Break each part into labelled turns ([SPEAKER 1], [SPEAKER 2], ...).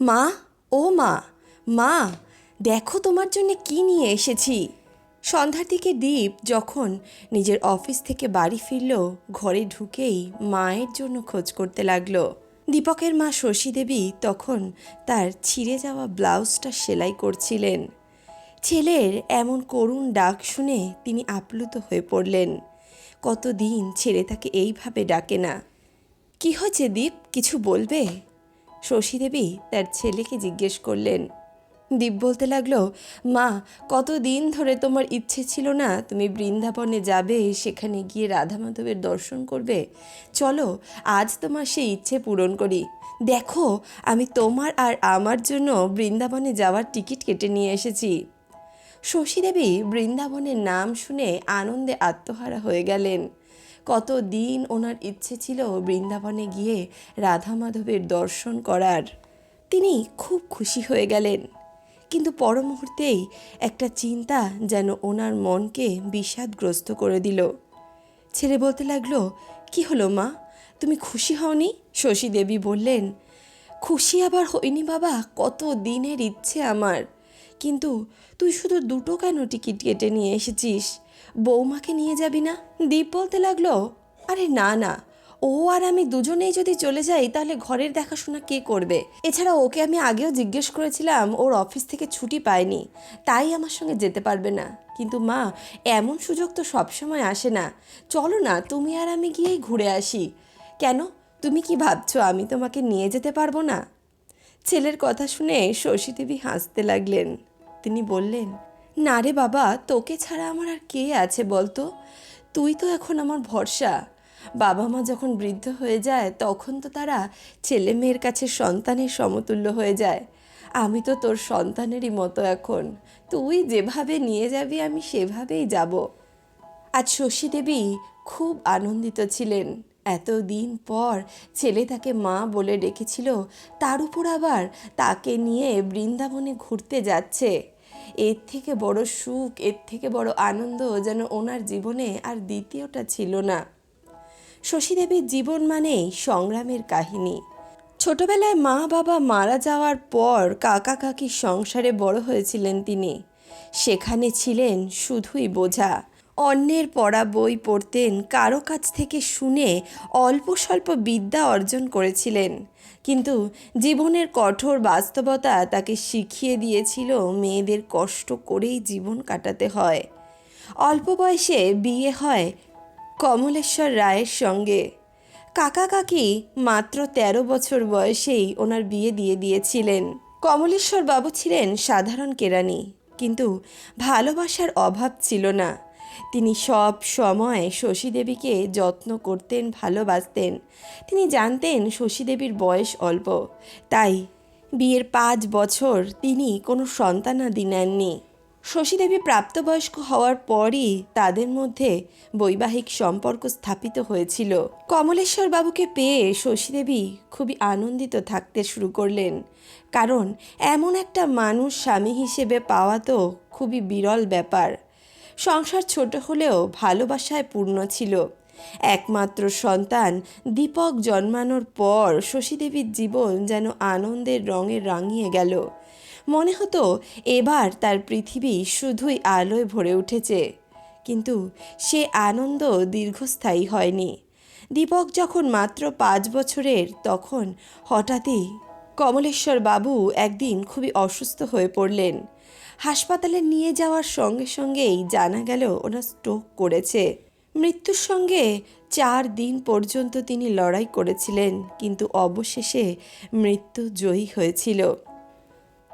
[SPEAKER 1] মা, ও মা মা, দেখো তোমার জন্য কি নিয়ে এসেছি। সন্ধ্যার দিকে দীপ যখন নিজের অফিস থেকে বাড়ি ফিরল, ঘরে ঢুকেই মায়ের জন্য খোঁজ করতে লাগল। দীপকের মা শশী দেবী তখন তার ছিঁড়ে যাওয়া ব্লাউজটা সেলাই করছিলেন। ছেলের এমন করুণ ডাক শুনে তিনি আপ্লুত হয়ে পড়লেন। কতদিন ছেলে তাকে এইভাবে ডাকে না। কি হয়েছে দীপ? কিছু বলবে? শশী দেবী তার ছেলেকে জিজ্ঞেস করলেন, দীপ বলতে লাগল, মা, কতদিন ধরে তোমার ইচ্ছে ছিল না তুমি বৃন্দাবনে যাবে, সেখানে গিয়ে রাধা মাধবের দর্শন করবে? চলো, আজ তোমার সেই ইচ্ছে পূরণ করি। দেখো, আমি তোমার আর আমার জন্য বৃন্দাবনে যাওয়ার টিকিট কেটে নিয়ে এসেছি। শশী দেবী বৃন্দাবনের নাম শুনে আনন্দে আত্মহারা হয়ে গেলেন। কত দিন ওনার ইচ্ছে ছিল বৃন্দাবনে গিয়ে রাধা মাধবের দর্শন করার? তিনি খুব খুশি হয়ে গেলেন। কিন্তু পর মুহূর্তেই একটা চিন্তা যেন ওনার মনকে বিষাদগ্রস্ত করে দিল। ছেলে বলতে লাগল, কি হলো মা? তুমি খুশি হওনি? শশী দেবী বললেন, খুশি আবার হইনি বাবা, কত দিনের ইচ্ছে আমার। কিন্তু তুই শুধু দুটো কেন টিকিট কেটে নিয়ে এসেছিস? বৌমাকে নিয়ে যাবি না? দীপ বলতে লাগল, আরে না না। ও আর আমি দুজনেই যদি চলে যাই, তাহলে ঘরের দেখাশোনা কে করবে? এছাড়া ওকে আমি আগেও জিজ্ঞেস করেছিলাম, ওর অফিস থেকে ছুটি পায়নি। তাই আমার সঙ্গে যেতে পারবে না। কিন্তু মা, এমন সুযোগ তো সবসময় আসে না। চলো না, তুমি আর আমি গিয়েই ঘুরে আসি। কেন? তুমি কি ভাবছ আমি তোমাকে নিয়ে যেতে পারব না? ছেলের কথা শুনে শশী দেবী হাসতে লাগলেন। তিনি বললেন না রে বাবা, তোকে ছাড়া আমার আর কে আছে বলতো? তুই তো এখন আমার ভরসা। বাবা মা যখন বৃদ্ধ হয়ে যায়, তখন তো তারা ছেলে মেয়ের কাছে সন্তানের সমতুল্য হয়ে যায়। আমি তো তোর সন্তানেরই মতো এখন। তুই যেভাবে নিয়ে যাবি, আমি সেভাবেই যাব। আজ শশী দেবী খুব আনন্দিত ছিলেন। এতদিন পর ছেলে তাকে মা বলে ডেকেছিল, তার উপর আবার তাকে নিয়ে বৃন্দাবনে ঘুরতে যাচ্ছে। এর থেকে বড় সুখ, এর থেকে বড় আনন্দ যেন ওনার জীবনে আর দ্বিতীয়টা ছিল না। শশী দেবীর জীবন মানেই সংগ্রামের কাহিনী। ছোটবেলায় মা বাবা মারা যাওয়ার পর কাকা কাকির সংসারে বড় হয়েছিলেন তিনি। সেখানে ছিলেন শুধুই বোঝা। অন্যের পড়া বই পড়তেন, কারও কাছ থেকে শুনে অল্প স্বল্প বিদ্যা অর্জন করেছিলেন। কিন্তু জীবনের কঠোর বাস্তবতা তাকে শিখিয়ে দিয়েছিল মেয়েদের কষ্ট করেই জীবন কাটাতে হয়। অল্প বয়সে বিয়ে হয় কমলেশ্বর রায়ের সঙ্গে। কাকা কাকি মাত্র ১৩ বছর বয়সেই ওনার বিয়ে দিয়ে দিয়েছিলেন। কমলেশ্বর বাবু ছিলেন সাধারণ কেরানি, কিন্তু ভালোবাসার অভাব ছিল না। তিনি সব সময় শশী দেবীকে যত্ন করতেন, ভালোবাসতেন। তিনি জানতেন শশীদেবীর বয়স অল্প। তাই বিয়ের পাঁচ বছর তিনি কোনো সন্তানাদি নেননি। শশীদেবী প্রাপ্তবয়স্ক হওয়ার পরই তাদের মধ্যে বৈবাহিক সম্পর্ক স্থাপিত হয়েছিল। কমলেশ্বর বাবুকে পেয়ে শশীদেবী খুবই আনন্দিত থাকতে শুরু করলেন। কারণ এমন একটা মানুষ স্বামী হিসেবে পাওয়া তো খুবই বিরল ব্যাপার। সংসার ছোট হলেও ভালোবাসায় পূর্ণ ছিল। একমাত্র সন্তান দীপক জন্মানোর পর শশীদেবীর জীবন যেন আনন্দের রঙে রাঙিয়ে গেল। মনে হতো এবার তার পৃথিবী শুধুই আলোয় ভরে উঠেছে। কিন্তু সে আনন্দ দীর্ঘস্থায়ী হয়নি। দীপক যখন মাত্র পাঁচ বছরের, তখন হঠাৎই কমলেশ্বর বাবু একদিন খুবই অসুস্থ হয়ে পড়লেন। হাসপাতালে নিয়ে যাওয়ার সঙ্গে সঙ্গেই জানা গেল ওনার স্ট্রোক করেছে। মৃত্যুর সঙ্গে চার দিন পর্যন্ত তিনি লড়াই করেছিলেন, কিন্তু অবশেষে মৃত্যু জয়ী হয়েছিল।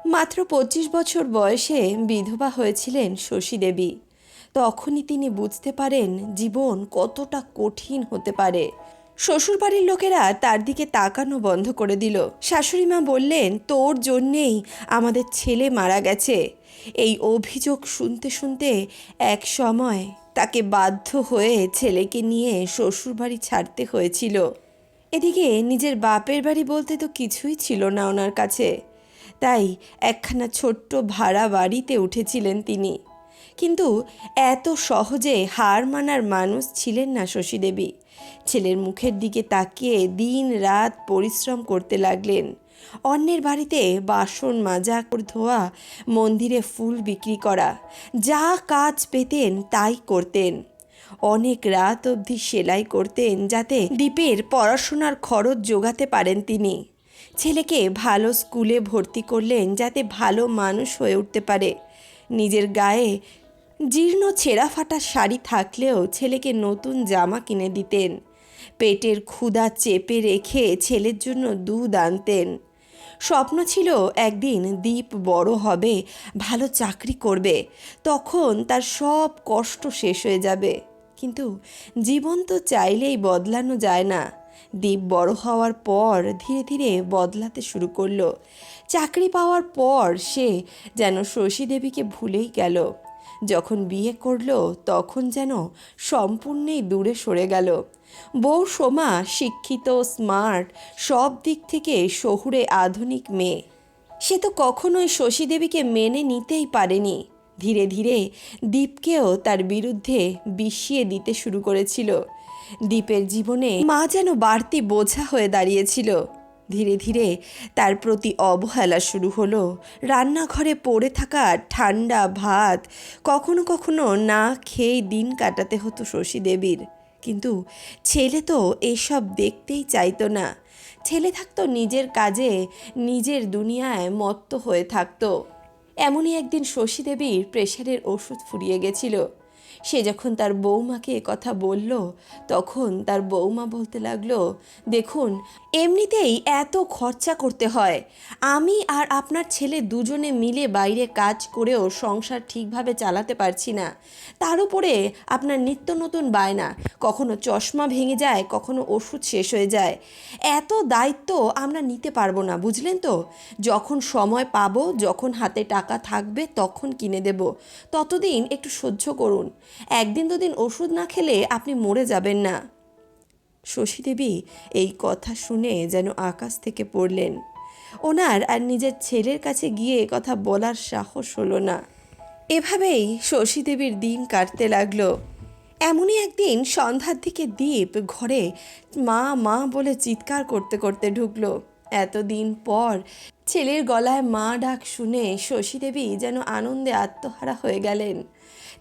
[SPEAKER 1] মাত্র পঁচিশ বছর বয়সে বিধবা হয়েছিলেন শশী দেবী। তখনই তিনি বুঝতে পারেন জীবন কতটা কঠিন হতে পারে। শ্বশুরবাড়ির লোকেরা তার দিকে তাকানো বন্ধ করে দিল। শাশুড়ি মা বললেন, তোর জন্যেই আমাদের ছেলে মারা গেছে। এই অভিযোগ শুনতে শুনতে এক সময় তাকে বাধ্য হয়ে ছেলেকে নিয়ে শ্বশুরবাড়ি ছাড়তে হয়েছিল। এদিকে নিজের বাপের বাড়ি বলতে তো কিছুই ছিল না ওনার কাছে। তাই একখানা ছোট্ট ভাড়া বাড়িতে উঠেছিলেন তিনি। কিন্তু এত সহজে হার মানার মানুষ ছিলেন না শশীদেবী। ছেলের মুখের দিকে তাকিয়ে দিন রাত পরিশ্রম করতে লাগলেন। অন্যের বাড়িতে বাসন মাজা ধোয়া, মন্দিরে ফুল বিক্রি করা, যা কাজ পেতেন তাই করতেন। অনেক রাত অবধি সেলাই করতেন যাতে দ্বীপের পড়াশোনার খরচ জোগাতে পারেন তিনি। ছেলেকে ভালো স্কুলে ভর্তি করলেন যাতে ভালো মানুষ হয়ে উঠতে পারে। নিজের গায়ে জীর্ণ ছেঁড়া ফাটা শাড়ি থাকলেও ছেলেকে নতুন জামা কিনে দিতেন। পেটের ক্ষুধা চেপে রেখে ছেলের জন্য দুধ আনতেন। স্বপ্ন ছিল একদিন দ্বীপ বড় হবে, ভালো চাকরি করবে। তখন তার সব কষ্ট শেষ হয়ে যাবে। কিন্তু জীবন তো চাইলেই বদলানো যায় না। দ্বীপ বড় হওয়ার পর ধীরে ধীরে বদলাতে শুরু করল। চাকরি পাওয়ার পর সে যেন শশী দেবীকে ভুলেই গেল। যখন বিয়ে করল, তখন যেন সম্পূর্ণই দূরে সরে গেল। বউ সোমা, শিক্ষিত, স্মার্ট, সব দিক থেকে শহুরে আধুনিক মেয়ে। সে তো কখনোই শশীদেবীকে মেনে নিতেই পারেনি। ধীরে ধীরে দীপকেও তার বিরুদ্ধে বিষিয়ে দিতে শুরু করেছিল। দীপের জীবনে মা যেন বাড়তি বোঝা হয়ে দাঁড়িয়েছিল। ধীরে ধীরে তার প্রতি অবহেলা শুরু হলো। রান্নাঘরে পড়ে থাকা ঠান্ডা ভাত কখনো কখনো না খেয়ে দিন কাটাতে হতো শশী দেবীর কিন্তু ছেলে তো এসব দেখতেই চাইতো না। ছেলে থাকতো নিজের কাজে, নিজের দুনিয়ায় মত্ত হয়ে থাকতো। এমনই একদিন শশী দেবীর প্রেশারের ওষুধ ফুরিয়ে গেছিল। সে যখন তার বৌমাকে কথা বলল, তখন তার বৌমা বলতে লাগল, দেখুন, এমনিতেই এত খরচা করতে হয়। আমি আর আপনার ছেলে দুজনে মিলে বাইরে কাজ করেও সংসার ঠিকভাবে চালাতে পারছি না। তার উপরে আপনার নিত্য নতুন বায়না, কখনো চশমা ভেঙে যায়, কখনো ওষুধ শেষ হয়ে যায়। এত দায়িত্ব আমরা নিতে পারব না, বুঝলেন তো? যখন সময় পাবো, যখন হাতে টাকা থাকবে, তখন কিনে দেব। ততদিন একটু সহ্য করুন। একদিন দুদিন ওষুধ না খেলে আপনি মরে যাবেন না। শশী দেবী এই কথা শুনে যেন আকাশ থেকে পড়লেন। ওনার আর নিজের ছেলের কাছে গিয়ে কথা বলার সাহস হলো না। এভাবেই শশী দেবীর দিন কাটতে লাগল। এমনই একদিন সন্ধ্যার দিকে দ্বীপ ঘরে মা মা বলে চিৎকার করতে করতে ঢুকলো। এতদিন পর ছেলের গলায় মা ডাক শুনে শশী দেবী যেন আনন্দে আত্মহারা হয়ে গেলেন।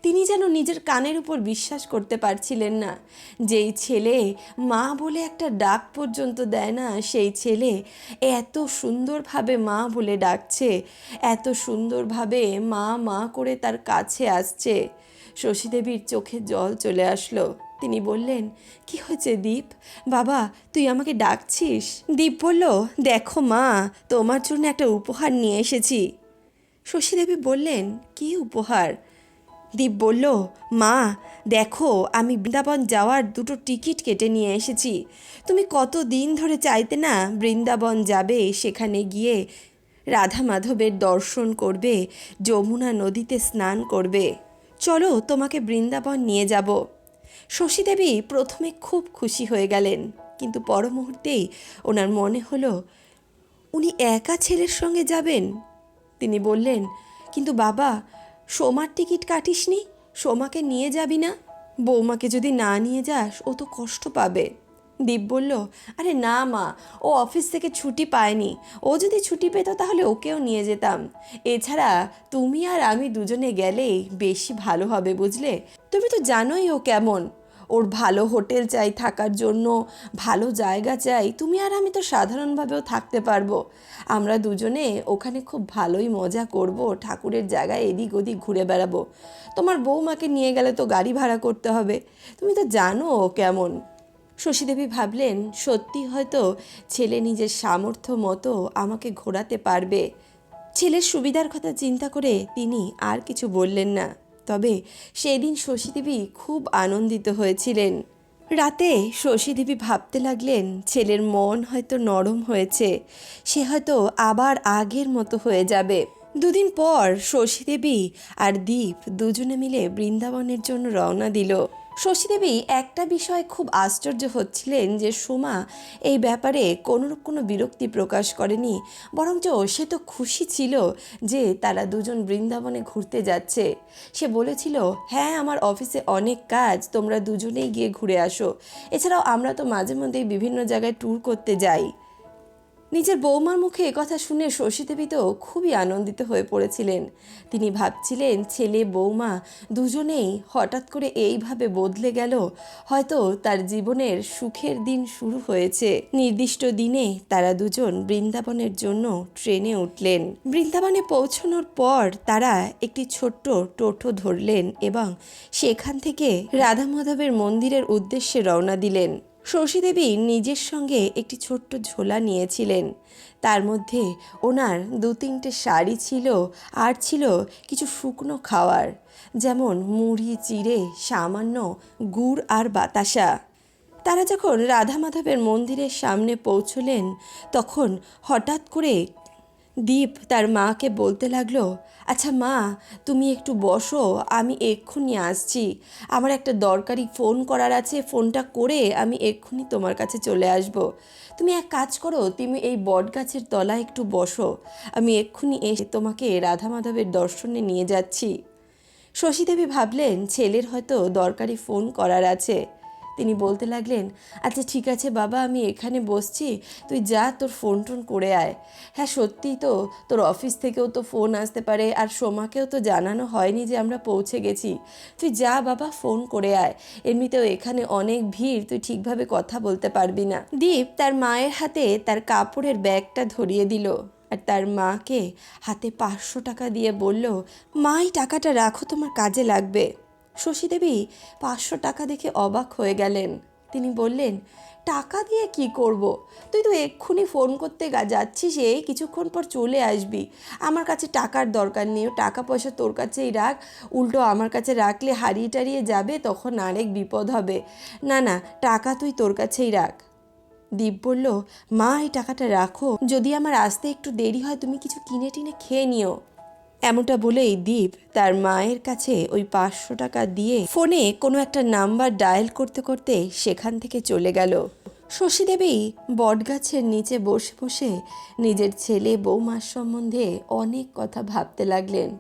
[SPEAKER 1] তিনি যেন নিজের কানের উপর বিশ্বাস করতে পারছিলেন না। যেই ছেলে মা বলে একটা ডাক পর্যন্ত দেয় না, সেই ছেলে এত সুন্দরভাবে মা বলে ডাকছে, এত সুন্দরভাবে মা মা করে তার কাছে আসছে। শশীদেবীর চোখে জল চলে আসলো। তিনি বললেন, কি হয়েছে দীপ? বাবা, তুই আমাকে ডাকছিস? দীপ বলল, দেখো মা, তোমার জন্য একটা উপহার নিয়ে এসেছি। শশীদেবী বললেন, কি উপহার? দীপ বলল, মা, দেখো, আমি বৃন্দাবন যাওয়ার দুটো টিকিট কেটে নিয়ে এসেছি। তুমি কত দিন ধরে চাইতে না বৃন্দাবন যাবে, সেখানে গিয়ে রাধা মাধবের দর্শন করবে, যমুনা নদীতে স্নান করবে। চলো, তোমাকে বৃন্দাবন নিয়ে যাব। শশীদেবী প্রথমে খুব খুশি হয়ে গেলেন, কিন্তু পর মুহূর্তেই ওনার মনে হলো, উনি একা ছেলের সঙ্গে যাবেন? তিনি বললেন, কিন্তু বাবা সোমার টিকিট কাটিসনি? সোমাকে নিয়ে যাবি না? বৌমাকে যদি না নিয়ে যাস, ও তো কষ্ট পাবে। দীপ বলল, আরে না মা, ও অফিস থেকে ছুটি পায়নি। ও যদি ছুটি পেত তাহলে ওকেও নিয়ে যেতাম। এছাড়া তুমি আর আমি দুজনে গেলেই বেশি ভালো হবে, বুঝলে? তুমি তো জানোই ও কেমন। ওর ভালো হোটেল চাই, থাকার জন্য ভালো জায়গা চাই, তুমি আর আমি তো সাধারণভাবেও থাকতে পারব। আমরা দুজনে ওখানে খুব ভালোই মজা করব, ঠাকুরের জায়গায় এদিক ওদিক ঘুরে বেড়াবো। তোমার বৌমাকে নিয়ে গেলে তো গাড়ি ভাড়া করতে হবে। তুমি তো জানো কেমন। শশীদেবী ভাবলেন, সত্যি হয়তো ছেলে নিজের সামর্থ্য মতো আমাকে ঘোরাতে পারবে। ছেলের সুবিধার কথা চিন্তা করে তিনি আর কিছু বললেন না। তবে সেদিন শশীদেবী খুব আনন্দিত হয়েছিলেন। রাতে শশীদেবী ভাবতে লাগলেন, ছেলের মন হয়তো নরম হয়েছে, সে হয়তো আবার আগের মতো হয়ে যাবে। দুদিন পর শশীদেবী আর দীপ দুজনে মিলে বৃন্দাবনের জন্য রওনা দিল। শশীদেবী একটা বিষয়ে খুব আশ্চর্য হচ্ছিলেন যে সোমা এই ব্যাপারে কোনোরূপ কোনো বিরক্তি প্রকাশ করেনি, বরঞ্চ সে তো খুশি ছিল যে তারা দুজন বৃন্দাবনে ঘুরতে যাচ্ছে। সে বলেছিল হ্যাঁ আমার অফিসে অনেক কাজ, তোমরা দুজনেই গিয়ে ঘুরে আসো। এছাড়াও আমরা তো মাঝে মধ্যেই বিভিন্ন জায়গায় ট্যুর করতে যাই। নিজের বৌমার মুখে কথা শুনে শশীদেবী তো খুবই আনন্দিত হয়ে পড়েছিলেন। তিনি ভাবছিলেন, ছেলে, বৌমা দুজনেই হঠাৎ করে এইভাবে বদলে গেল, হয়তো তার জীবনের সুখের দিন শুরু হয়েছে। নির্দিষ্ট দিনে তারা দুজন বৃন্দাবনের জন্য ট্রেনে উঠলেন। বৃন্দাবনে পৌঁছানোর পর তারা একটি ছোট্ট টোটো ধরলেন এবং সেখান থেকে রাধা মাধবের মন্দিরের উদ্দেশ্যে রওনা দিলেন। শশীদেবী নিজের সঙ্গে একটি ছোট্ট ঝোলা নিয়েছিলেন। তার মধ্যে ওনার দু তিনটে শাড়ি ছিল আর ছিল কিছু শুকনো খাওয়ার, যেমন মুড়ি, চিড়ে, সামান্য গুড় আর বাতাসা। তারা যখন রাধা মাধবের মন্দিরের সামনে পৌঁছলেন, তখন হঠাৎ করে দীপ তার মাকে বলতে লাগল আচ্ছা মা, তুমি একটু বসো, আমি এক্ষুনি আসছি। আমার একটা দরকারি ফোন করার আছে, ফোনটা করে আমি এক্ষুনি তোমার কাছে চলে আসব। তুমি এক কাজ করো, তুমি এই বট গাছের তলায় একটু বসো। আমি এক্ষুনি এসে তোমাকে রাধা মাধবের দর্শনে নিয়ে যাচ্ছি। শশীদেবী ভাবলেন, ছেলের হয়তো দরকারি ফোন করার আছে। তিনি বলতে লাগলেন আচ্ছা ঠিক আছে বাবা, আমি এখানে বসছি, তুই যা, তোর ফোন টোন করে আয়। হ্যাঁ সত্যিই তো, তোর অফিস থেকেও তো ফোন আসতে পারে, আর সোমাকেও তো জানানো হয়নি যে আমরা পৌঁছে গেছি। তুই যা বাবা, ফোন করে আয়, এমনিতেও এখানে অনেক ভিড়, তুই ঠিকভাবে কথা বলতে পারবি না। দীপ তার মায়ের হাতে তার কাপড়ের ব্যাগটা ধরিয়ে দিল, আর তার মাকে হাতে পাঁচশো টাকা দিয়ে বলল, মা, এই টাকাটা রাখো, তোমার কাজে লাগবে। শশীদেবী পাঁচশো টাকা দেখে অবাক হয়ে গেলেন। তিনি বললেন, টাকা দিয়ে কি করব। তুই তো এক্ষুনি ফোন করতে যাচ্ছিস, এই কিছুক্ষণ পর চলে আসবি। আমার কাছে টাকার দরকার নেই টাকা পয়সা তোর কাছেই রাখ। উল্টো আমার কাছে রাখলে হারিয়ে টারিয়ে যাবে, তখন আরেক বিপদ হবে। না না, টাকা তুই তোর কাছেই রাখ। দীপ বলল, মা, এই টাকাটা রাখো। যদি আমার আসতে একটু দেরি হয়, তুমি কিছু কিনে টিনে খেয়ে নিও। এমনটা বলেই দীপ তার মায়ের কাছে ওই পাঁচশো টাকা দিয়ে ফোনে কোনো একটা নাম্বার ডায়াল করতে করতে সেখান থেকে চলে গেল। শশীদেবী বটগাছের নিচে বসে বসে নিজের ছেলে বৌমার সম্বন্ধে অনেক কথা ভাবতে লাগলেন।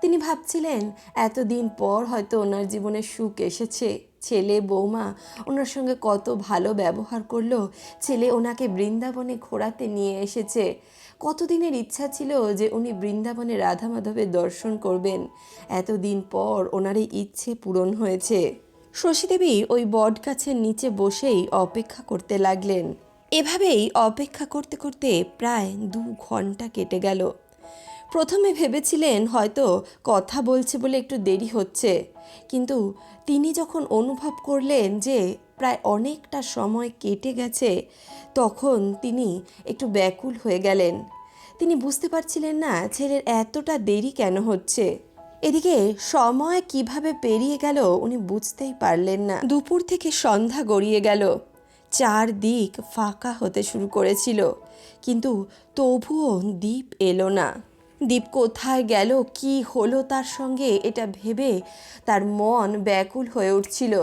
[SPEAKER 1] তিনি ভাবছিলেন, এতদিন পর হয়তো ওনার জীবনে সুখ এসেছে। ছেলে বৌমা ওনার সঙ্গে কত ভালো ব্যবহার করল। ছেলে ওনাকে বৃন্দাবনে ঘোরাতে নিয়ে এসেছে। কতদিনের ইচ্ছা ছিল যে উনি বৃন্দাবনে রাধা মাধবের দর্শন করবেন? এতদিন পর ওনার এই ইচ্ছে পূরণ হয়েছে। শশীদেবী ওই বট গাছের নিচে বসেই অপেক্ষা করতে লাগলেন। এভাবেই অপেক্ষা করতে করতে প্রায় দু ঘণ্টা কেটে গেল। প্রথমে ভেবেছিলেন হয়তো কথা বলছে বলে একটু দেরি হচ্ছে। কিন্তু তিনি যখন অনুভব করলেন যে প্রায় অনেকটা সময় কেটে গেছে, তখন তিনি একটু ব্যাকুল হয়ে গেলেন। তিনি বুঝতে পারছিলেন না ছেলের এতটা দেরি কেন হচ্ছে। এদিকে সময় কীভাবে পেরিয়ে গেল উনি বুঝতেই পারলেন না। দুপুর থেকে সন্ধ্যা গড়িয়ে গেল। চারদিক ফাঁকা হতে শুরু করেছিল, কিন্তু তবুও দ্বীপ এলো না। দ্বীপ কোথায় গেল, কি হলো তার সঙ্গে এটা ভেবে তার মন ব্যাকুল হয়ে উঠছিল।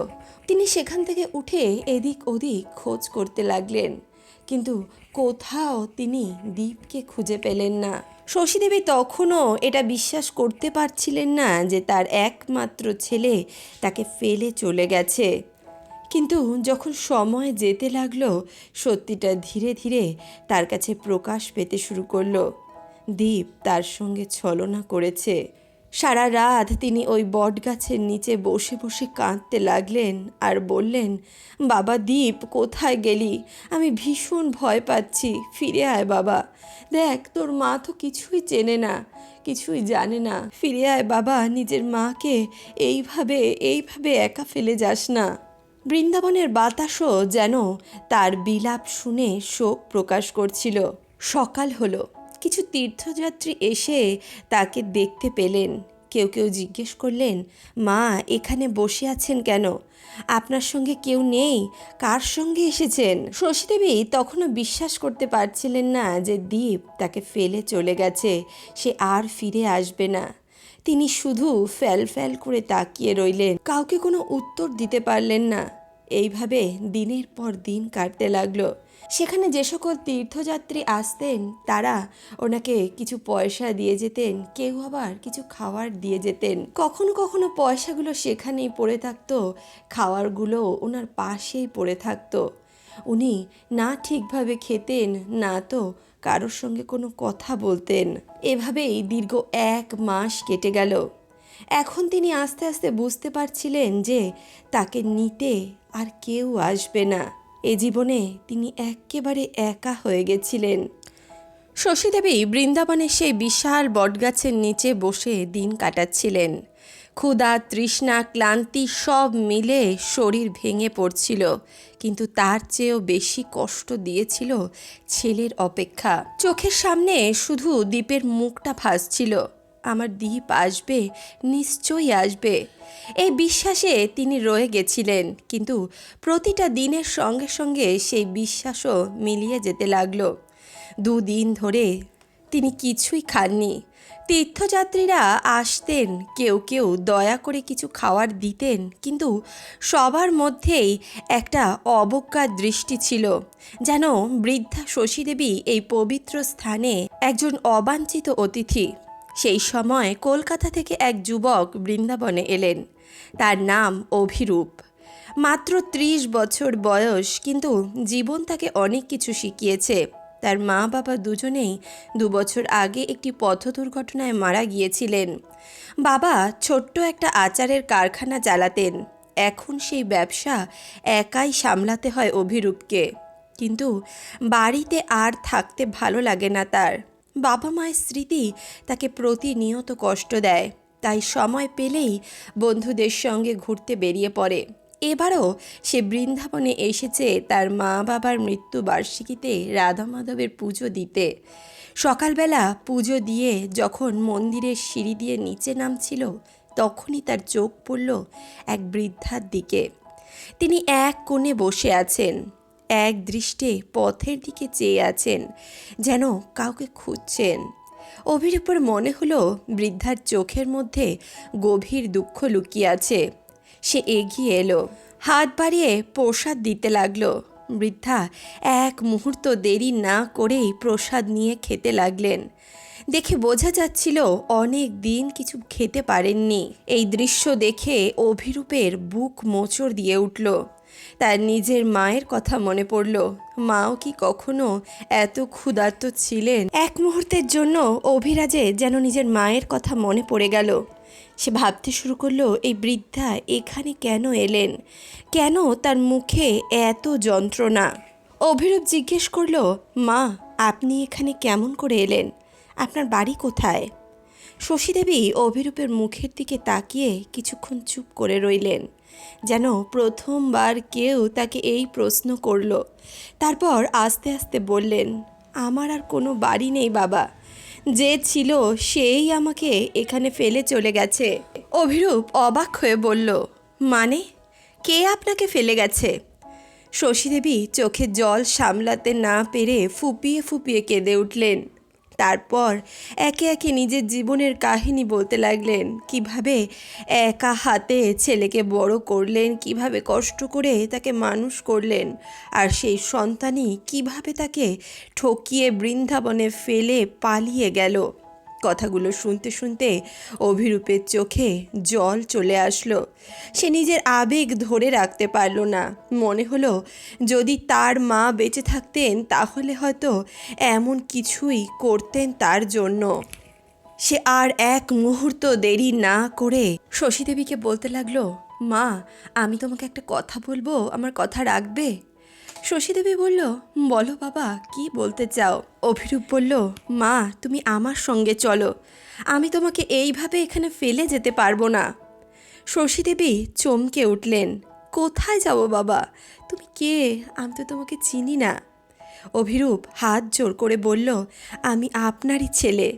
[SPEAKER 1] তিনি সেখান থেকে উঠে এদিক ওদিক খোঁজ করতে লাগলেন। কিন্তু কোথাও তিনি দ্বীপকে খুঁজে পেলেন না। শশীদেবী তখনও এটা বিশ্বাস করতে পারছিলেন না যে তার একমাত্র ছেলে তাকে ফেলে চলে গেছে। কিন্তু যখন সময় যেতে লাগল, সত্যিটা ধীরে ধীরে তার কাছে প্রকাশ পেতে শুরু করল। দীপ তার সঙ্গে ছলনা করেছে। সারা রাত তিনি ওই বটগাছের নিচে বসে বসে কাঁদতে লাগলেন আর বললেন, বাবা দীপ, কোথায় গেলি? আমি ভীষণ ভয় পাচ্ছি। ফিরে আয় বাবা। দেখ, তোর মা তো কিছুই চেনে না, কিছুই জানে না। ফিরে আয় বাবা, নিজের মাকে এইভাবে এইভাবে একা ফেলে যাস না বৃন্দাবনের বাতাসও যেন তার বিলাপ শুনে শোক প্রকাশ করছিল। সকাল হলো। কিছু তীর্থযাত্রী এসে তাকে দেখতে পেলেন। কেউ কেউ জিজ্ঞেস করলেন, মা, এখানে বসে আছেন কেন? আপনার সঙ্গে কেউ নেই? কার সঙ্গে এসেছেন? শশীদেবী তখনও বিশ্বাস করতে পারছিলেন না যে দ্বীপ তাকে ফেলে চলে গেছে। সে আর ফিরে আসবে না। তিনি শুধু ফ্যাল ফ্যাল করে তাকিয়ে রইলেন। কাউকে কোনো উত্তর দিতে পারলেন না। এইভাবে দিনের পর দিন কাটতে লাগল। সেখানে যে সকল তীর্থযাত্রী আসতেন, তারা ওনাকে কিছু পয়সা দিয়ে যেতেন, কেউ আবার কিছু খাবার দিয়ে যেতেন। কখনো কখনো পয়সাগুলো সেখানেই পড়ে থাকতো খাওয়ারগুলো ওনার পাশেই পড়ে থাকতো। উনি না ঠিকভাবে খেতেন, না তো কারোর সঙ্গে কোনো কথা বলতেন। এভাবেই দীর্ঘ এক মাস কেটে গেল। এখন তিনি আস্তে আস্তে বুঝতে পারছিলেন যে তাকে নিতে আর কেউ আসবে না। এ জীবনে তিনি একেবারে একা হয়ে গেছিলেন। শশীদেবী বৃন্দাবনের সেই বিশাল বটগাছের নিচে বসে দিন কাটাচ্ছিলেন। ক্ষুধা, তৃষ্ণা, ক্লান্তি সব মিলে শরীর ভেঙে পড়ছিল, কিন্তু তার চেয়েও বেশি কষ্ট দিয়েছিল ছেলের অপেক্ষা। চোখের সামনে শুধু দ্বীপের মুখটা ভাসছিল। আমার দ্বীপ আসবে, নিশ্চয়ই আসবে। এই বিশ্বাসে তিনি রয়ে গেছিলেন, কিন্তু প্রতিটা দিনের সঙ্গে সঙ্গে সেই বিশ্বাসও মিলিয়ে যেতে লাগল। দুদিন ধরে তিনি কিছুই খাননি। তীর্থযাত্রীরা আসতেন, কেউ কেউ দয়া করে কিছু খাওয়ার দিতেন, কিন্তু সবার মধ্যেই একটা অবজ্ঞার দৃষ্টি ছিল, যেন বৃদ্ধা শশীদেবী এই পবিত্র স্থানে একজন অবাঞ্ছিত অতিথি সেই সময় কলকাতা থেকে এক যুবক বৃন্দাবনে এলেন। তার নাম অভিরূপ। মাত্র ত্রিশ বছর বয়স, কিন্তু জীবন তাকে অনেক কিছু শিখিয়েছে। তার মা বাবা দুজনেই দু বছর আগে একটি পথ দুর্ঘটনায় মারা গিয়েছিলেন। বাবা ছোট্ট একটা আচারের কারখানা চালাতেন। এখন সেই ব্যবসা একাই সামলাতে হয় অভিরূপকে। কিন্তু বাড়িতে আর থাকতে ভালো লাগে না তার। বাবা মায়ের স্মৃতি তাকে প্রতিনিয়ত কষ্ট দেয়। তাই সময় পেলেই বন্ধুদের সঙ্গে ঘুরতে বেরিয়ে পড়ে। এবারও সে বৃন্দাবনে এসেছে তার মা বাবার মৃত্যুবার্ষিকীতে রাধা মাধবের পুজো দিতে। সকালবেলা পুজো দিয়ে যখন মন্দিরের সিঁড়ি দিয়ে নিচে নামছিল, তখনই তার চোখ পড়ল এক বৃদ্ধার দিকে। তিনি এক কোণে বসে আছেন। এক দৃষ্টে পথের দিকে চেয়ে আছেন, যেন কাউকে খুঁজছেন। অভিরূপের মনে হলো বৃদ্ধার চোখের মধ্যে গভীর দুঃখ লুকিয়ে আছে। সে এগিয়ে এলো, হাত বাড়িয়ে প্রসাদ দিতে লাগল। বৃদ্ধা এক মুহূর্ত দেরি না করেই প্রসাদ নিয়ে খেতে লাগলেন। দেখে বোঝা যাচ্ছিল অনেক দিন কিছু খেতে পারেননি। এই দৃশ্য দেখে অভিরূপের বুক মোচড় দিয়ে উঠল। তার নিজের মায়ের কথা মনে পড়ল। মাও কি কখনো এত ক্ষুধার্ত ছিলেন? এক মুহূর্তের জন্য অভিরাজে যেন নিজের মায়ের কথা মনে পড়ে গেল। সে ভাবতে শুরু করল, এই বৃদ্ধা এখানে কেন এলেন? কেন তার মুখে এত যন্ত্রণা? অভিরূপ জিজ্ঞেস করল, মা, আপনি এখানে কেমন করে এলেন? আপনার বাড়ি কোথায়? শশীদেবী অভিরূপের মুখের দিকে তাকিয়ে কিছুক্ষণ চুপ করে রইলেন। যেন প্রথমবার কেউ তাকে এই প্রশ্ন করল। তারপর আস্তে আস্তে বললেন, আমার আর কোনো বাড়ি নেই বাবা। যে ছিল সেই আমাকে এখানে ফেলে চলে গেছে। অভিরূপ অবাক হয়ে বলল মানে? কে আপনাকে ফেলে গেছে? শশীদেবী চোখে জল সামলাতে না পেরে ফুপিয়ে ফুপিয়ে কেঁদে উঠলেন। তারপর একে একে নিজের জীবনের কাহিনী বলতে লাগলেন, কীভাবে একা হাতে ছেলেকে বড় করলেন, কীভাবে কষ্ট করে তাকে মানুষ করলেন, আর সেই সন্তানই কীভাবে তাকে ঠকিয়ে বৃন্দাবনে ফেলে পালিয়ে গেল। কথাগুলো শুনতে শুনতে অভিরূপের চোখে জল চলে আসলো। সে নিজের আবেগ ধরে রাখতে পারল না। মনে হলো, যদি তার মা বেঁচে থাকতেন, তাহলে হয়তো এমন কিছুই করতেন তার জন্য। সে আর এক মুহূর্ত দেরি না করে শশীদেবীকে বলতে লাগল, মা, আমি তোমাকে একটা কথা বলব? আমার কথা রাখবে? শশীদেবী বলল, বলো বাবা, কি বলতে চাও? অভিরূপ বলল, মা, তুমি আমার সঙ্গে চলো। আমি তোমাকে এইভাবে এখানে ফেলে যেতে পারব না। শশীদেবী চমকে উঠলেন, কোথায় যাব বাবা? তুমি কে? আমি তো তোমাকে চিনি না। অভিরূপ হাত জোর করে বলল, আমি আপনারই ছেলে।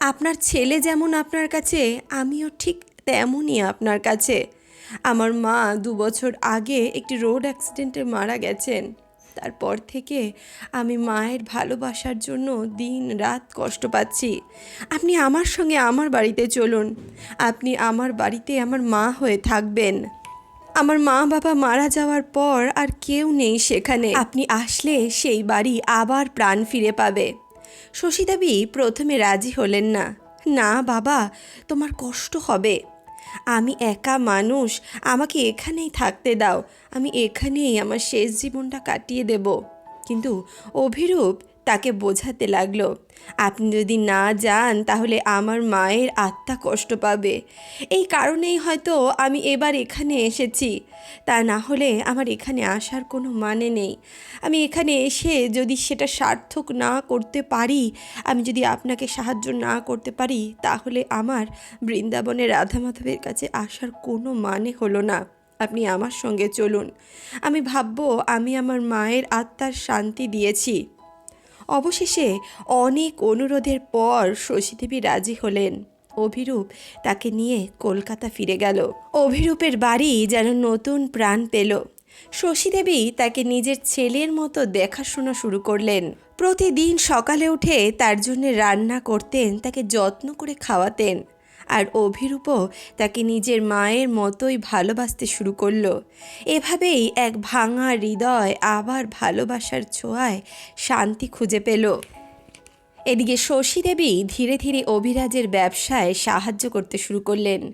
[SPEAKER 1] আপনার ছেলে যেমন আপনার কাছে, আমিও ঠিক তেমনই আপনার কাছে। আমার মা দু বছর আগে একটি রোড অ্যাক্সিডেন্টে মারা গেছেন। তারপর থেকে আমি মায়ের ভালোবাসার জন্য দিন রাত কষ্ট পাচ্ছি। আপনি আমার সঙ্গে আমার বাড়িতে চলুন। আপনি আমার বাড়িতে আমার মা হয়ে থাকবেন। আমার মা বাবা মারা যাওয়ার পর আর কেউ নেই সেখানে। আপনি আসলে সেই বাড়ি আবার প্রাণ ফিরে পাবে। শশীদেবী প্রথমে রাজি হলেন না। না বাবা, তোমার কষ্ট হবে। আমি একা মানুষ, আমাকে এখানেই থাকতে দাও। আমি এখানেই আমার শেষ জীবনটা কাটিয়ে দেব। কিন্তু অভিরূপ তাকে বোঝাতে লাগল, আপনি যদি না যান, তাহলে আমার মায়ের আত্মা কষ্ট পাবে। এই কারণেই হয়তো আমি এবার এখানে এসেছি। তা না হলে আমার এখানে আসার কোনো মানে নেই। আমি এখানে এসে যদি সেটা সার্থক না করতে পারি, আমি যদি আপনাকে সাহায্য না করতে পারি, তাহলে আমার বৃন্দাবনের রাধা মাধবের কাছে আসার কোনো মানে হলো না। আপনি আমার সঙ্গে চলুন। আমি ভাববো আমি আমার মায়ের আত্মার শান্তি দিয়েছি। অবশেষে অনেক অনুরোধের পর শশীদেবী রাজি হলেন। অভিরূপ তাকে নিয়ে কলকাতা ফিরে গেল। অভিরূপের বাড়ি যেন নতুন প্রাণ পেল। শশীদেবী তাকে নিজের ছেলের মতো দেখাশোনা শুরু করলেন। প্রতিদিন সকালে উঠে তার জন্য রান্না করতেন, তাকে যত্ন করে খাওয়াতেন। আর অভিরূপও তাকে নিজের মায়ের মতোই ভালোবাসতে শুরু করল। এভাবেই এক ভাঙা হৃদয় আবার ভালোবাসার ছোঁয়ায় শান্তি খুঁজে পেল। এদিকে শশী দেবী ধীরে ধীরে অভিরাজের ব্যবসায় সাহায্য করতে শুরু করলেন।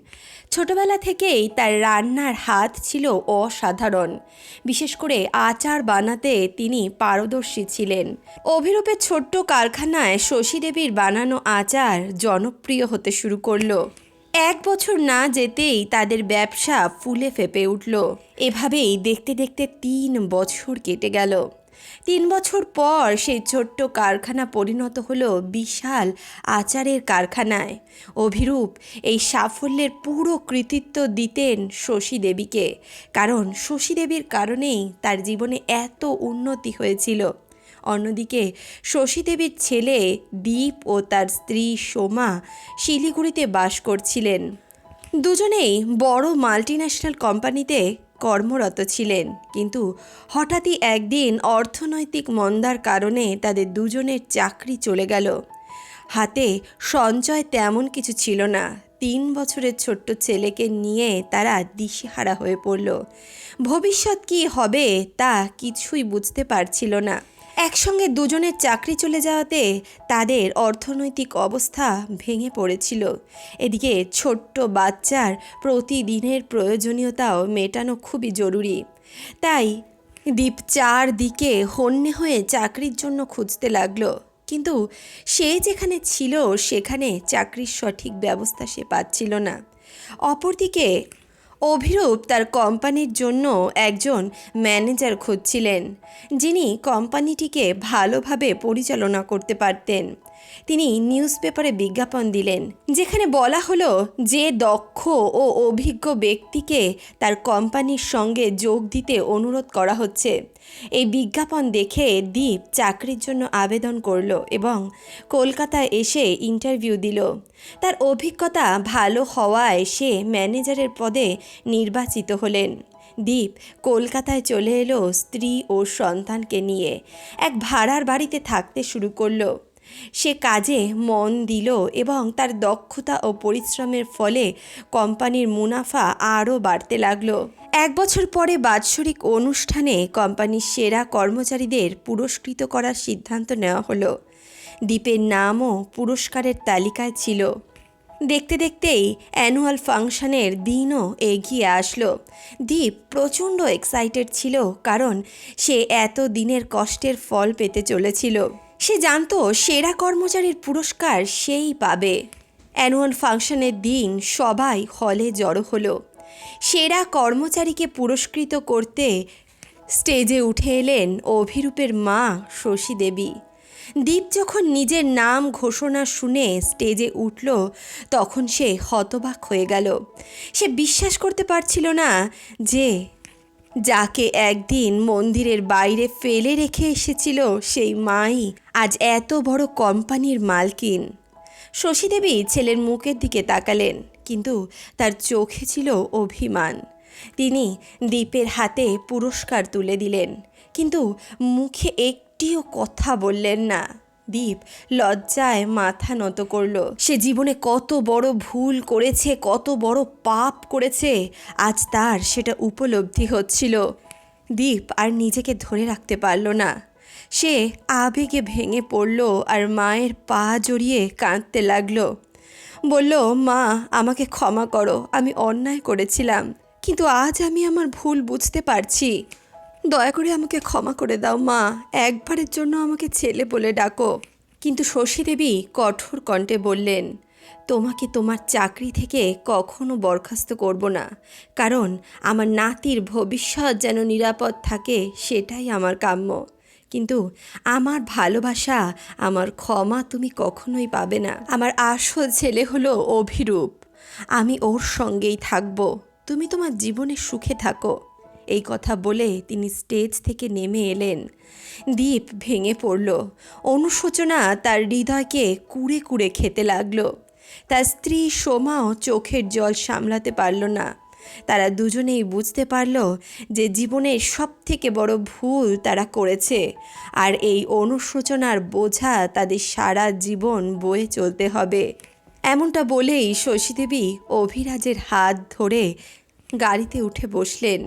[SPEAKER 1] ছোটবেলা থেকেই তার রান্নার হাত ছিল অসাধারণ। বিশেষ করে আচার বানাতে তিনি পারদর্শী ছিলেন। অভিরূপের ছোট্ট কারখানায় শশী দেবীর বানানো আচার জনপ্রিয় হতে শুরু করল। এক বছর না যেতেই তাদের ব্যবসা ফুলে ফেপে উঠল। এভাবেই দেখতে দেখতে তিন বছর কেটে গেল। তিন বছর পর সেই ছোট্ট কারখানা পরিণত হলো বিশাল আচারের কারখানায়। অভিরূপ এই সাফল্যের পুরো কৃতিত্ব দিতেন শশী দেবীকে, কারণ শশী দেবীর কারণেই তার জীবনে এত উন্নতি হয়েছিল। অন্যদিকে শশী দেবীর ছেলে দীপ ও তার স্ত্রী সোমা শিলিগুড়িতে বাস করছিলেন। দুজনেই বড় মাল্টিন্যাশনাল কোম্পানিতে কর্মরত ছিলেন। কিন্তু হঠাৎই একদিন অর্থনৈতিক মন্দার কারণে তাদের দুজনের চাকরি চলে গেল। হাতে সঞ্চয় তেমন কিছু ছিল না। তিন বছরের ছোট্ট ছেলেকে নিয়ে তারা দিশেহারা হয়ে পড়ল। ভবিষ্যৎ কি হবে তা কিছুই বুঝতে পারছিল না। একসঙ্গে দুজনের চাকরি চলে যাওয়াতে তাদের অর্থনৈতিক অবস্থা ভেঙে পড়েছিল। এদিকে ছোট্ট বাচ্চার প্রতিদিনের প্রয়োজনীয়তাও মেটানো খুবই জরুরি। তাই দীপ চারদিকে হন্যে হয়ে চাকরির জন্য খুঁজতে লাগল। কিন্তু সে যেখানে ছিল, সেখানে চাকরির সঠিক ব্যবস্থা সে পাচ্ছিল না। অপরদিকে অভিরূপ তার কোম্পানির জন্য একজন ম্যানেজার খুঁজছিলেন। যিনি কোম্পানিটিকে ভালোভাবে পরিচালনা করতে পারতেন। তিনি নিউজ পেপারে বিজ্ঞাপন দিলেন, যেখানে বলা হলো যে দক্ষ ও অভিজ্ঞ ব্যক্তিকে তার কোম্পানির সঙ্গে যোগ দিতে অনুরোধ করা হচ্ছে। এই বিজ্ঞাপন দেখে দীপ চাকরির জন্য আবেদন করল এবং কলকাতায় এসে ইন্টারভিউ দিল। তার অভিজ্ঞতা ভালো হওয়ায় সে ম্যানেজারের পদে নির্বাচিত হলেন। দীপ কলকাতায় চলে এলো স্ত্রী ও সন্তানকে নিয়ে। এক ভাড়ার বাড়িতে থাকতে শুরু করল। সে কাজে মন দিল এবং তার দক্ষতা ও পরিশ্রমের ফলে কোম্পানির মুনাফা আরও বাড়তে লাগল। এক বছর পরে বাৎসরিক অনুষ্ঠানে কোম্পানির সেরা কর্মচারীদের পুরস্কৃত করার সিদ্ধান্ত নেওয়া হলো। দ্বীপের নামও পুরস্কারের তালিকায় ছিল। দেখতে দেখতেই অ্যানুয়াল ফাংশনের দিনও এগিয়ে আসলো। দীপ প্রচণ্ড এক্সাইটেড ছিল কারণ সে এত দিনের কষ্টের ফল পেতে চলেছিল। সে জানতো সেরা কর্মচারীর পুরস্কার সেই পাবে। অ্যানুয়াল ফাংশনের দিন সবাই হলে জড়ো হলো। সেরা কর্মচারীকে পুরস্কৃত করতে স্টেজে উঠে এলেন অভিরূপের মা শশী দেবী। দীপ যখন নিজের নাম ঘোষণা শুনে স্টেজে উঠল, তখন সে হতবাক হয়ে গেল। সে বিশ্বাস করতে পারছিল না যে যাকে একদিন মন্দিরের বাইরে ফেলে রেখে এসেছিল সেই মাই আজ এত বড় কোম্পানির মালকিন। শশীদেবী ছেলের মুখের দিকে তাকালেন, কিন্তু তার চোখে ছিল অভিমান। তিনি দ্বীপের হাতে পুরস্কার তুলে দিলেন, কিন্তু মুখে একটিও কথা বললেন না। দীপ লজ্জায় মাথা নত করল। সে জীবনে কত বড় ভুল করেছে, কত বড় পাপ করেছে, আজ তার সেটা উপলব্ধি হচ্ছিল। দীপ আর নিজেকে ধরে রাখতে পারল না। সে আবেগে ভেঙে পড়ল আর মায়ের পা জড়িয়ে কাঁদতে লাগল। বলল, মা, আমাকে ক্ষমা করো, আমি অন্যায় করেছিলাম, কিন্তু আজ আমি আমার ভুল বুঝতে পারছি। দয়া করে আমাকে ক্ষমা করে দাও, মা। একবারের জন্য আমাকে ছেলে বলে ডাকো। কিন্তু শশী দেবী কঠোর কণ্ঠে বললেন, তোমাকে তোমার চাকরি থেকে কখনো বরখাস্ত করব না। কারণ আমার নাতির ভবিষ্যৎ যেন নিরাপদ থাকে, সেটাই আমার কাম্য। কিন্তু আমার ভালোবাসা, আমার ক্ষমা তুমি কখনোই পাবে না। আমার আসল ছেলে হলো অভিরূপ। আমি ওর সঙ্গেই থাকব। তুমি তোমার জীবনে সুখে থাকো। এই কথা বলে তিনি স্টেজ থেকে নেমে এলেন। দীপ ভেঙে পড়ল। অনুশোচনা তার হৃদয়কে কুড়ে কুড়ে খেতে লাগল। তার স্ত্রী সোমাও চোখের জল সামলাতে পারল না। তারা দুজনেই বুঝতে পারল যে জীবনের সব থেকে বড় ভুল তারা করেছে আর এই অনুশোচনার বোঝা তাদের সারা জীবন বয়ে চলতে হবে। এমনটা বলেই শশীদেবী অভিরাজের হাত ধরে গাড়িতে উঠে বসলেন।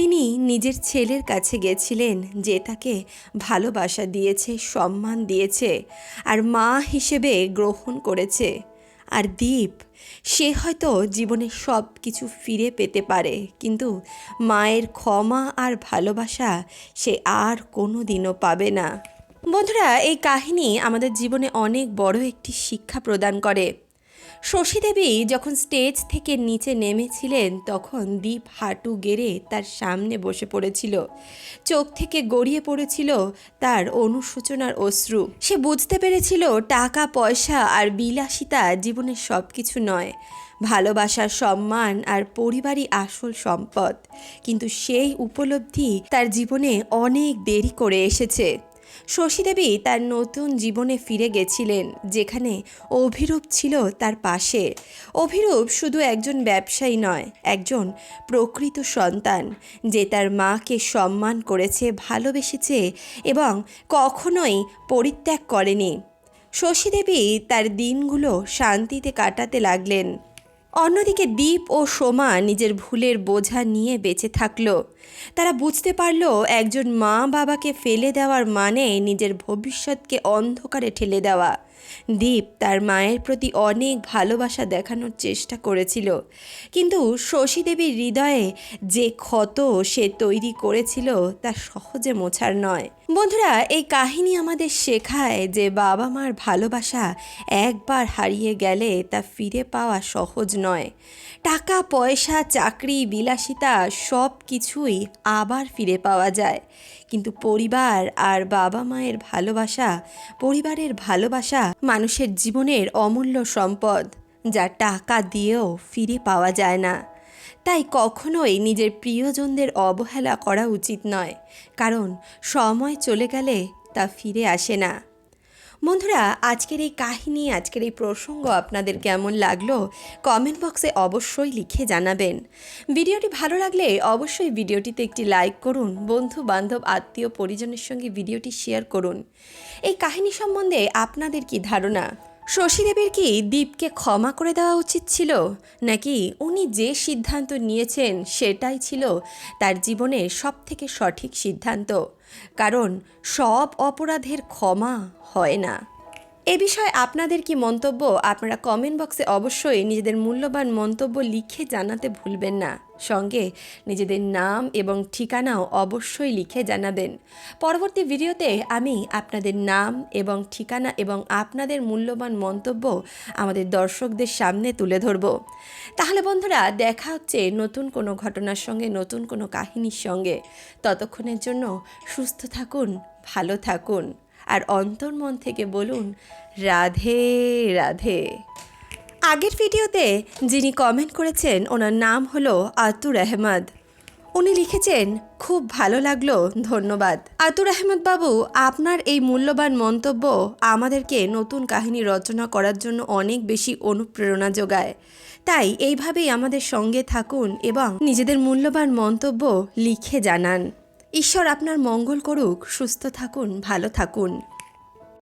[SPEAKER 1] তিনি নিজের ছেলের কাছে গেছিলেন যে তাকে ভালোবাসা দিয়েছে, সম্মান দিয়েছে, আর মা হিসেবে গ্রহণ করেছে। আর দীপ, সে হয়তো জীবনে সব কিছু ফিরে পেতে পারে, কিন্তু মায়ের ক্ষমা আর ভালোবাসা সে আর কোনো দিনও পাবে না। বন্ধুরা, এই কাহিনী আমাদের জীবনে অনেক বড় একটি শিক্ষা প্রদান করে। শশী দেবী যখন স্টেজ থেকে নিচে নেমেছিলেন, তখন দীপ হাঁটু গেড়ে তার সামনে বসে পড়েছিল। চোখ থেকে গড়িয়ে পড়েছিল তার অনুশোচনার অশ্রু। সে বুঝতে পেরেছিল টাকা, পয়সা আর বিলাসিতা জীবনের সব কিছু নয়। ভালোবাসার সম্মান আর পরিবারই আসল সম্পদ। কিন্তু সেই উপলব্ধি তার জীবনে অনেক দেরি করে এসেছে। শশীদেবী তার নতুন জীবনে ফিরে গেছিলেন, যেখানে অভিরূপ ছিল তার পাশে। অভিরূপ শুধু একজন ব্যবসায়ী নয়, একজন প্রকৃত সন্তান, যে তার মাকে সম্মান করেছে, ভালোবেসেছে এবং কখনোই পরিত্যাগ করেনি। শশীদেবী তার দিনগুলো শান্তিতে কাটাতে লাগলেন। অন্যদিকে দীপ ও সোমা নিজের ভুলের বোঝা নিয়ে বেঁচে থাকল। তারা বুঝতে পারল একজন মা বাবাকে ফেলে দেওয়ার মানে নিজের ভবিষ্যৎকে অন্ধকারে ঠেলে দেওয়া। দীপ তার মায়ের প্রতি অনেক ভালোবাসা দেখানোর চেষ্টা করেছিল। কিন্তু শশীদেবীর হৃদয়ে যে ক্ষত সে তৈরি করেছিল তা সহজে মোছার নয়। বন্ধুরা, এই কাহিনী আমাদের শেখায় যে বাবা মার ভালোবাসা একবার হারিয়ে গেলে তা ফিরে পাওয়া সহজ নয়। টাকা, পয়সা, চাকরি, বিলাসিতা সব কিছুই আবার ফিরে পাওয়া যায়। কিন্তু পরিবার আর বাবা মায়ের ভালোবাসা, পরিবারের ভালোবাসা মানুষের জীবনের অমূল্য সম্পদ, যা টাকা দিয়েও ফিরে পাওয়া যায় না। তাই কখনোই নিজের প্রিয়জনদের অবহেলা করা উচিত নয়, কারণ সময় চলে গেলে তা ফিরে আসে না। বন্ধুরা, আজকের এই কাহিনী, আজকের এই প্রসঙ্গ আপনাদের কেমন লাগল কমেন্ট বক্সে অবশ্যই লিখে জানাবেন। ভিডিওটি ভালো লাগলে অবশ্যই ভিডিওটিতে একটি লাইক করুন বন্ধু বান্ধব আত্মীয়, পরিজনের সঙ্গে ভিডিওটি শেয়ার করুন। এই কাহিনী সম্বন্ধে আপনাদের কি ধারণা? শশীদেবীর কি দীপকে ক্ষমা করে দেওয়া উচিত ছিল? নাকি উনি যে সিদ্ধান্ত নিয়েছেন সেটাই ছিল তার জীবনের সব থেকে সঠিক সিদ্ধান্ত? কারণ সব অপরাধের ক্ষমা হয় না। এ বিষয়ে আপনাদের কি মন্তব্য? আপনারা কমেন্ট বক্সে অবশ্যই নিজেদের মূল্যবান মন্তব্য লিখে জানাতে ভুলবেন না। সঙ্গে নিজেদের নাম এবং ঠিকানাও অবশ্যই লিখে জানাবেন। পরবর্তী ভিডিওতে আমি আপনাদের নাম এবং ঠিকানা এবং আপনাদের মূল্যবান মন্তব্য আমাদের দর্শকদের সামনে তুলে ধরব। তাহলে বন্ধুরা, দেখা হচ্ছে নতুন কোনো ঘটনার সঙ্গে, নতুন কোনো কাহিনীর সঙ্গে। ততক্ষণের জন্য সুস্থ থাকুন, ভালো থাকুন। আর অন্তর্মন থেকে বলুন, রাধে রাধে। আগের ভিডিওতে যিনি কমেন্ট করেছেন, ওনার নাম হলো আতুর আহমদ। উনি লিখেছেন, খুব ভালো লাগল, ধন্যবাদ। আতুর আহমদ বাবু, আপনার এই মূল্যবান মন্তব্য আমাদেরকে নতুন কাহিনী রচনা করার জন্য অনেক বেশি অনুপ্রেরণা যোগায়। তাই এইভাবেই আমাদের সঙ্গে থাকুন এবং নিজেদের মূল্যবান মন্তব্য লিখে জানান। ঈশ্বর আপনার মঙ্গল করুক সুস্থ থাকুন ভালো থাকুন।